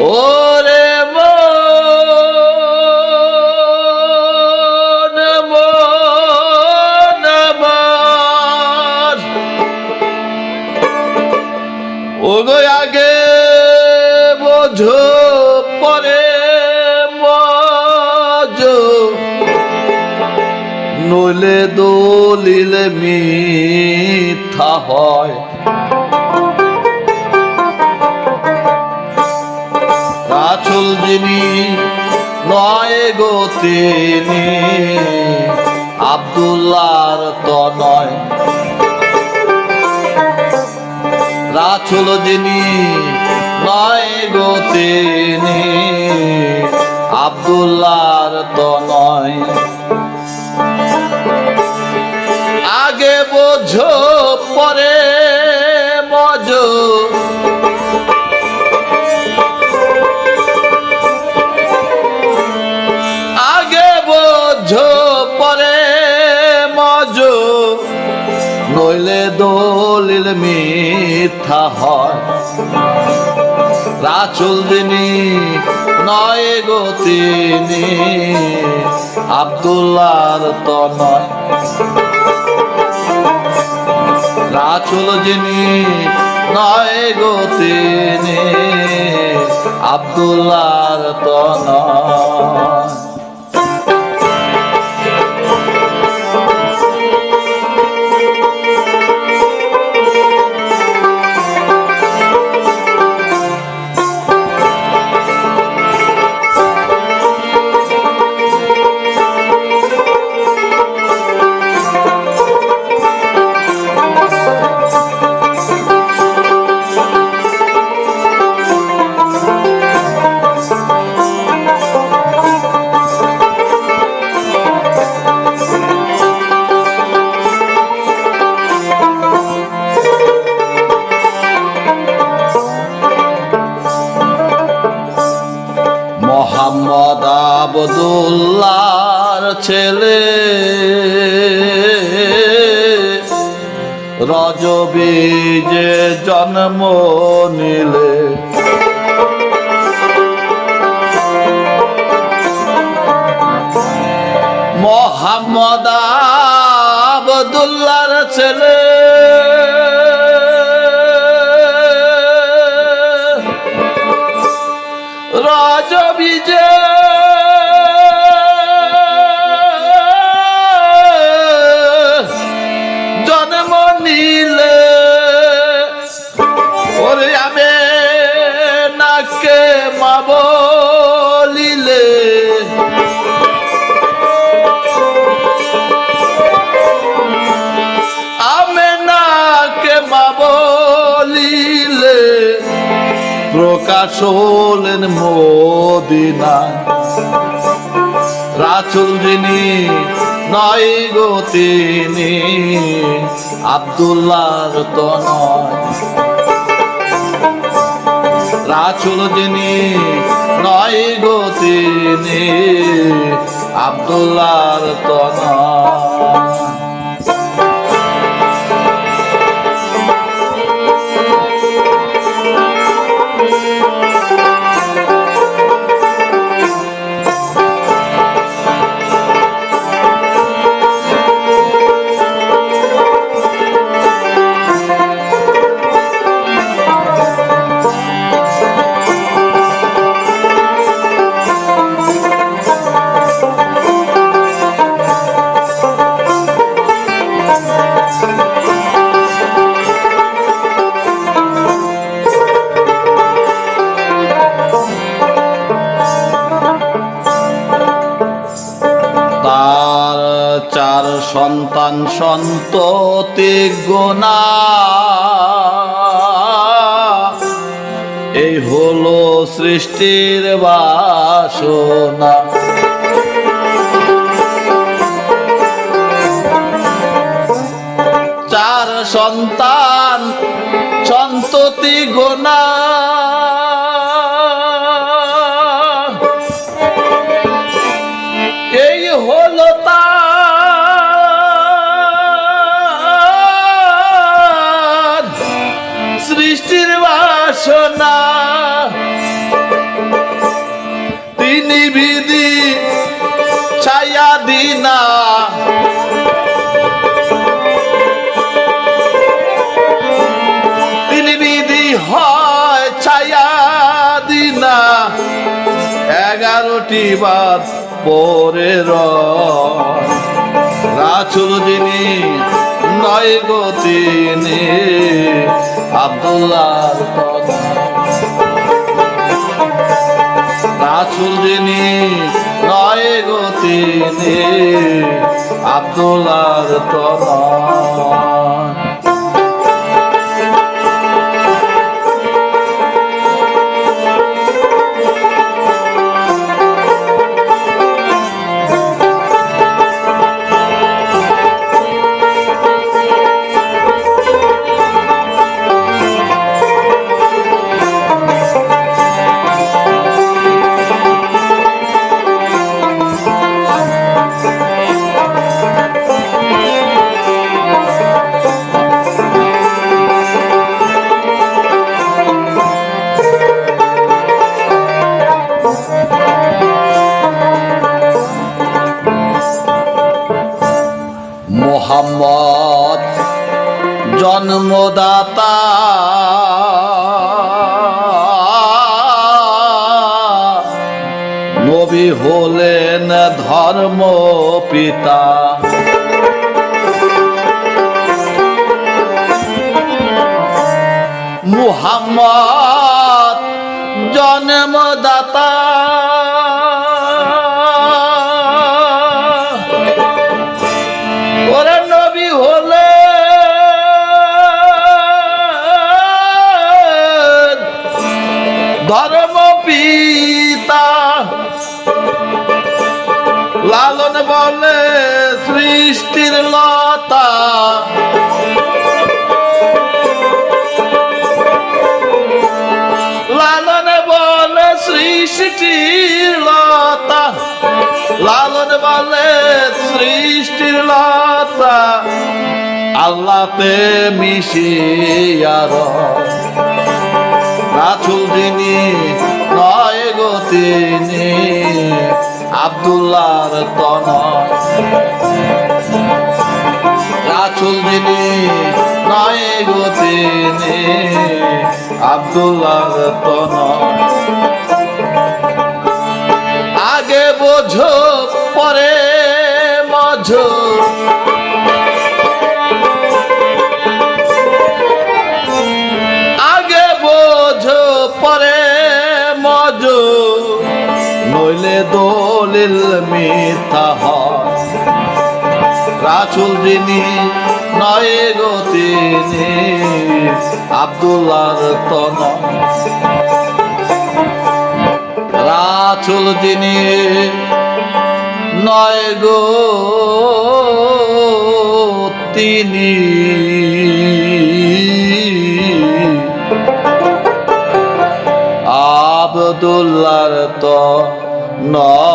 ওরে ওগো আগে বোঝো পরে মজো। নইলে দলিলে মিথা হয়। রাচুল যিনি নয় গো তিনি আবদুল্লার তো নয়। রাচুল যিনি নয় গো তিনি আবদুল্লার তো নয়। আগে বোঝো পরে নইলে দলিল মিথ্যা হয়। রাচুল যিনি, নয় গো তিনি আবদুল্লার তো নয়। রাচুল যিনি, নয় গো তিনি আবদুল্লার তো নয়। মোহাম্মদ আবদুল্লার ছেলে রজবীজে জন্ম নিলে। মোহাম্মদ আবদুল্লার ছেলে। রাজবিজে জন্ম প্রকাশ হলেন মদিনায় রাচুল যিনি, নয় গো তিনি আবদুল্লার তো নয়। রাচুল যিনি, নয় গো তিনি আবদুল্লার তো নয়। চার সন্তান সন্ততি গোনা এই হলো সৃষ্টির বাসনা। চার সন্তান সন্ততি গোনা গেছো না তিনি বিধি ছায়া দিনা। তিনি বিধি হয় ছায়া দিনা। এগারোটি বার পরে রাছুর যিনি নয় গো তিনি, আব্দুল্লাহ রাচুল যিনি নয় গতি আব্দুলার তনয় মোহাম্মদ জন্মদাতা। নবী হলেন ধর্ম পিতা মুহাম্মদ জন্মদাতা। সৃষ্টির লতা। লালন বলে সৃষ্টির লতা। লালন বলে সৃষ্টির লতা। আল্লাহতে মিশিয়ার রাছুল যিনি নয় গো তিনি। আবদুল্লাহর তন নয় গো তিনি আবদুল্লাহর তন। আগে বোঝো, পরে মঝো আগে বোঝো, পরে মজো। নইলে দলিল মিথ্যা হয়। রাসুল যিনি নয় গো তিনি আবদুল্লার তন। রাসুল যিনি নয় গো তিনি। আবদুল্লার তো নয়